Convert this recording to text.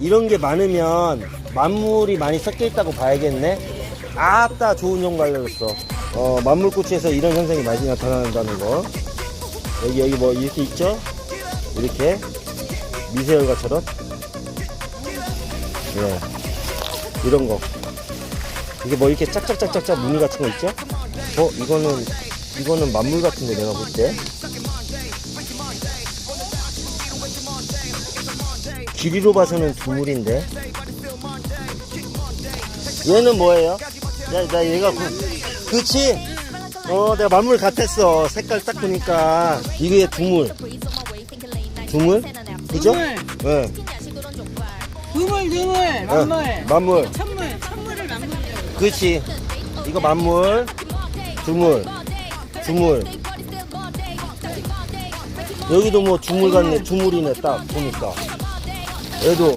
이런 게 많으면 만물이 많이 섞여 있다고 봐야겠네. 아따 좋은 정보 알려줬어. 어 만물고추에서 이런 현상이 많이 나타난다는 거. 여기 여기 뭐 이렇게 있죠? 이렇게 미세혈과처럼. 네. 이런 거. 이게 뭐 이렇게 짝짝짝짝짝 무늬 같은 거 있죠? 어 이거는 이거는 만물 같은데 내가 볼 때. 길이로 봐서는 두물인데. 얘는 뭐예요? 야, 나 얘가 그, 그치? 어, 내가 만물 같았어. 색깔 딱 보니까. 이게 두물. 두물? 그죠? 두물. 네. 두물 두물 어, 만물 만물. 천물 천물을 만물이라고 그치? 이거 만물. 두물. 두물. 여기도 뭐 두물 같네. 두물이네, 딱 보니까. 얘도